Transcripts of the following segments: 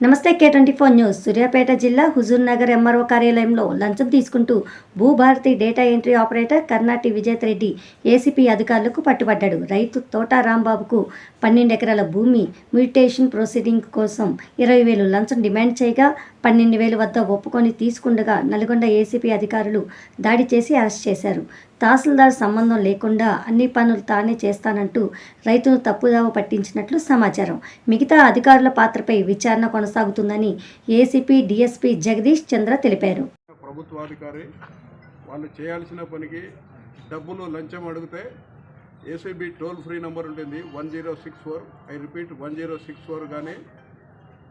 నమస్తే K twenty four news. Suryapet జిల్లా Huzur Nagar MRO కార్యాలయంలో లంచం తీసుకుంటూ Bhubharati data entry operator Karnati Vijeth Reddy ACP అధికారులకు పట్టుబడ్డాడు. రైతు తోట రాంబాబుకు పన్నెండు ఎకరాల భూమి మ్యూటేషన్ ప్రొసీడింగ్ కోసం ఇరవై వేలు లంచం డిమాండ్ చేయగా పన్నెండు వేలు వద్ద ఒప్పుకొని తీసుకుండగా నల్గొండ ఏసీపీ అధికారులు దాడి చేసి అరెస్ట్ చేశారు. తహసీల్దార్ సంబంధం లేకుండా అన్ని పనులు తానే చేస్తానంటూ రైతును తప్పుదావ పట్టించినట్లు సమాచారం. మిగతా అధికారుల పాత్రపై విచారణ కొనసాగుతుందని ఏసీపీ డీఎస్పీ జగదీష్ చంద్ర తెలిపారు. ప్రభుత్వాధికారి వాళ్ళు చేయాల్సిన పనికి డబ్బులు లంచం అడిగితే ఏసీబీ టోల్ ఫ్రీ నెంబర్ ఉంటుంది one zero six four. I repeat one zero six four కానీ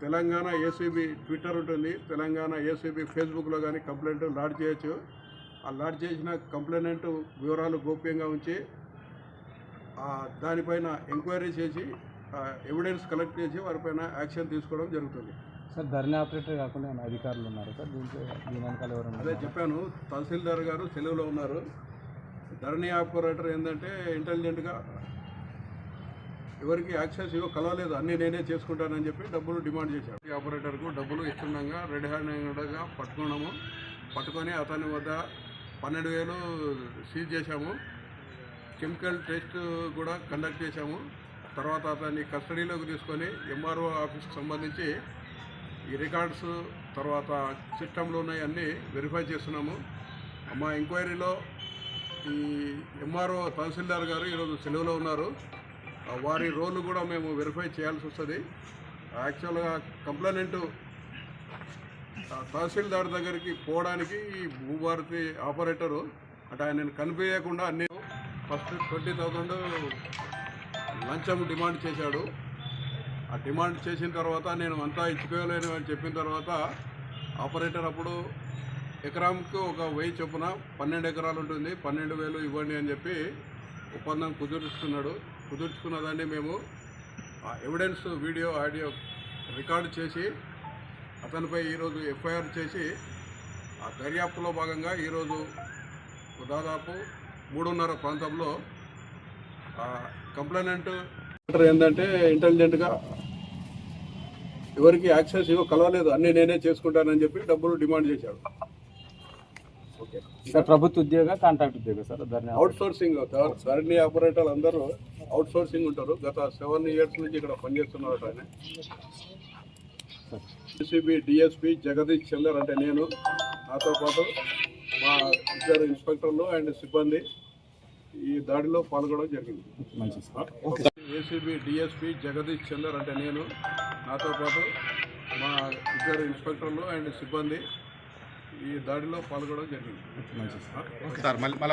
తెలంగాణ ఏసీబీ ట్విట్టర్ ఉంటుంది. తెలంగాణ ఏసీబీ ఫేస్బుక్లో కానీ కంప్లైంట్ లాడ్ చేయొచ్చు. ఆ లాడ్ చేసిన కంప్లైంట్ వివరాలు గోప్యంగా ఉంచి ఆ, దానిపైన ఎంక్వైరీ చేసి ఎవిడెన్స్ కలెక్ట్ చేసి వారిపైన యాక్షన్ తీసుకోవడం జరుగుతుంది. సార్ ధరణి ఆపరేటర్ కాకుండా అధికారులు ఉన్నారు సార్? దీంట్లో దీని వెనకాల ఎవరు అదే చెప్పాను తహసీల్దార్ గారు సెలవులో ఉన్నారు. ధరణి ఆపరేటర్ ఏంటంటే ఇంటెలిజెంట్గా ఎవరికి యాక్సెస్ ఇవ్వ కలవలేదు అన్నీ నేనే చేసుకుంటానని చెప్పి డబ్బులు డిమాండ్ చేశాడు ఈ ఆపరేటర్కు డబ్బులు ఇస్తుండగా రెడ్ హ్యాండెడ్గా పట్టుకున్నాము. పట్టుకొని అతని వద్ద పన్నెండు వేలు సీజ్ చేశాము. కెమికల్ టెస్ట్ కూడా కండక్ట్ చేశాము. తర్వాత అతన్ని కస్టడీలోకి తీసుకొని ఎంఆర్ఓ ఆఫీస్కి సంబంధించి ఈ రికార్డ్స్ తర్వాత సిస్టంలో ఉన్నాయి అన్నీ వెరిఫై చేస్తున్నాము. మా ఎంక్వైరీలో ఈ ఎంఆర్ఓ తహసీల్దార్ గారు ఈరోజు సెలవులో ఉన్నారు. వారి రోల్ కూడా మేము వెరిఫై చేయాల్సి వస్తుంది. యాక్చువల్గా కంప్లైనెంట్ తహసీల్దార్ దగ్గరికి పోవడానికి ఈ భూభారతి ఆపరేటరు అంటే ఆయన కనిపించకుండా అన్ని ఫస్ట్ ట్వంటీ థౌజండ్ లంచం డిమాండ్ చేశాడు. ఆ డిమాండ్ చేసిన తర్వాత నేను అంతా ఇచ్చుకోలేను అని చెప్పిన తర్వాత ఆపరేటర్ అప్పుడు ఎకరాంకి ఒక వెయ్యి చొప్పున పన్నెండు ఎకరాలు ఉంటుంది పన్నెండు వేలు ఇవ్వండి అని చెప్పి ఒప్పందం కుదుర్చుకున్నాడు. కుదుర్చుకున్న దాన్ని మేము ఆ ఎవిడెన్స్ వీడియో ఆడియో రికార్డు చేసి అతనిపై ఈరోజు ఎఫ్ఐఆర్ చేసి ఆ దర్యాప్తులో భాగంగా ఈరోజు దాదాపు మూడున్నర ప్రాంతంలో కంప్లైనెంట్ ఏంటంటే ఇంటెలిజెంట్గా ఎవరికి యాక్సెస్ ఇవ్వ కలవలేదు. అన్నీ నేనే చేసుకుంటానని చెప్పి డబ్బులు డిమాండ్ చేశాడు. ఓకే. సార్ ప్రభుత్వ ఉద్యోగ కాంట్రాక్ట్ ఉద్యోగ సార్? అవుట్ సోర్సింగ్ ధరణి ఆపరేటర్లు అందరూ అవుట్ సోర్సింగ్ ఉంటారు. గత సెవెన్ ఇయర్స్ నుంచి ఇక్కడ పనిచేస్తున్నారు ఆయన. సిసిబి డిఎస్పి జగదీష్ చందర్ అంటే నేను. నాతో పాటు మా ఇద్దరు ఇన్స్పెక్టర్లు అండ్ సిబ్బంది ఈ దాడిలో పాల్గొనడం జరిగింది. ఏసీబీ డిఎస్పి జగదీష్ చందర్ అంటే నేను. నాతో పాటు మా ఇద్దరు ఇన్స్పెక్టర్లు అండ్ సిబ్బంది ఈ దాడిలో పాల్గొనడం జరిగింది.